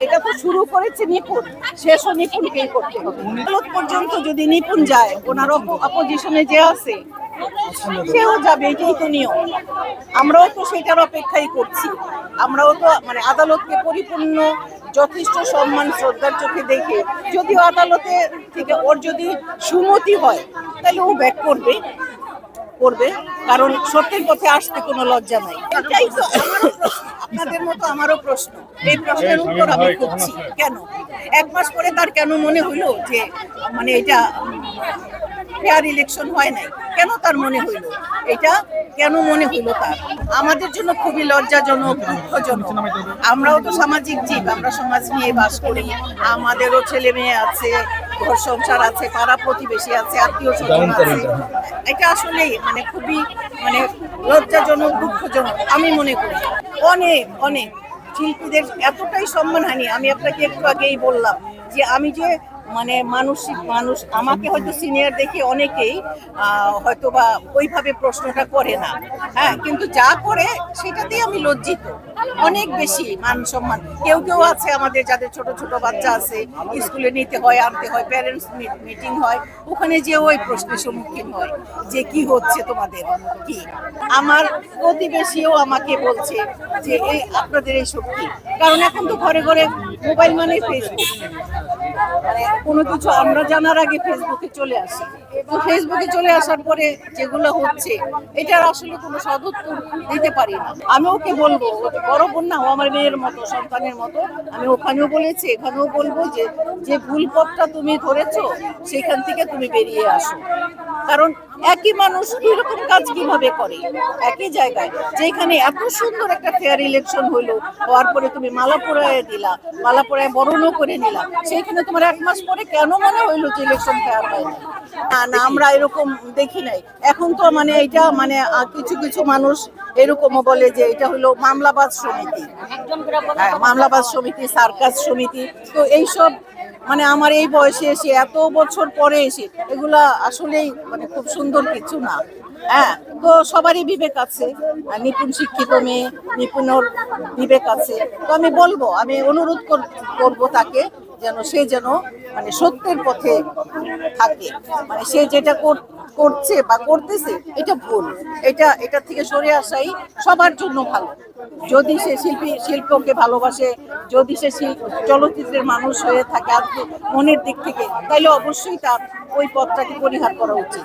এটা তো শুরু করেছে নিপুণ, শেষও নিপুণকেই করতে হবে। আদালত পর্যন্ত যদি নিপুণ যায় ওনার অপোজিশনে যে আছে, সেও যাবে, এটাই তো নিয়ম। আমরাও তো সেটার অপেক্ষাই করছি। আমরাও তো মানে আদালতকে পরিপূর্ণ, যথেষ্ট সম্মান, শ্রদ্ধার চোখে দেখে, যদিও আদালতে থেকে ওর যদি সুমতি হয়, তাহলে ও ব্যাক করবে করবে, কারণ সত্যের পথে আসতে কোনো লজ্জা নাই। এটাই তো আমারও প্রশ্ন। আপনাদের মতো আমারও প্রশ্ন এই প্রশ্নের উত্তর আমি খুঁজছি। কেন? এক মাস পরে তার কেন মনে হইল যে মানে এটা ফেয়ার ইলেকশন হয় নাই? কেন তার মনে হইল এটা কেন মনে হইল তার? আমাদের জন্য খুবই লজ্জাজনক দুঃখজনক। আমরাও তো সামাজিক জীব আমরা সমাজ নিয়ে বাস করি। আমাদেরও ছেলে মেয়ে আছে ঘর সংসার আছে পাড়া প্রতিবেশী আছে আত্মীয় স্বজন আছে। এটা আসলেই মানে খুবই মানে লজ্জাজনক দুঃখজনক আমি মনে করি। অনেক অনেক। শিল্পীদের এতটাই সম্মানহানি আমি আপনাকে একটু আগেই বললাম যে আমি যে মানে মানসিক মানুষ, আমাকে হয়তো সিনিয়র দেখে অনেকেই হয়তো বা ওইভাবে প্রশ্নটা করে না। হ্যাঁ কিন্তু যা করে সেটাতেই আমি লজ্জিত। অনেক বেশি মান সম্মান। কেউ কেউ আছে আমাদের যাদের ছোট ছোট বাচ্চা আছে স্কুলে নিতে হয়, আনতে হয় প্যারেন্টস মিটিং হয়, ওখানে যে ওই প্রশ্নের সম্মুখীন হয়, যে কি হচ্ছে তোমাদের, কি? আমার প্রতিবেশীও আমাকে বলছে যে এই আপনাদের এই শক্তি কারণ এখন তো ঘরে ঘরে মোবাইল মানে ফেসবুক কোনো কিছু আমরা জানার আগে ফেসবুকে চলে আসি। তো ফেসবুকে চলে আসার পরে যেগুলো হচ্ছে, এটার আসলে কোনো সদুত্তর দিতে পারি না। আমি ওকে বলব বড় বোন না আমার মেয়ের মতো, সন্তানের মতো। আমি ওখানেও বলেছি, এখানেও বলব যে যে ভুল পথটা তুমি ধরেছো, সেখান থেকে তুমি বেরিয়ে আসো। কারণ একই মানুষ এরকম কাজ কীভাবে করে? একই জায়গায়। যেখানে এত সুন্দর একটা ফেয়ার ইলেকশন হলো হওয়ার পরে তুমি মালা পরায় দিলা মালা পরায় বরণও করে নিলা সেইখানে তোমার এক মাস পরে কেন মনে হইল যে ইলেকশন ফেয়ার হয় না না আমরা এরকম দেখি নাই। এখন তো মানে এটা মানে কিছু কিছু মানুষ এরকমও বলে যে এটা হলো মামলাবাজ সমিতি। হ্যাঁ, মামলাবাজ সমিতি সার্কাস সমিতি। তো এইসব মানে আমার এই বয়সে এসে এত বছর পরে এসে এগুলা আসলেই মানে খুব সুন্দর কিছু না। হ্যাঁ তো সবারই বিবেক আছে। নিপুণ শিক্ষিত মেয়ে, নিপুণর বিবেক আছে। তো আমি বলব, আমি অনুরোধ কর- করব তাকে যেন সে যেন মানে সত্যের পথে থাকে। মানে সে যেটা কর- করছে বা করতেছে, এটা ভুল। এটা এটা থেকে সরে আসাই সবার জন্য ভালো। যদি সে শিল্পী, শিল্পকে ভালোবাসে, যদি সে চলচ্চিত্রের মানুষ হয়ে থাকে আর মনের দিক থেকে তাহলে অবশ্যই তার ওই পথটাকে পরিহার করা উচিত।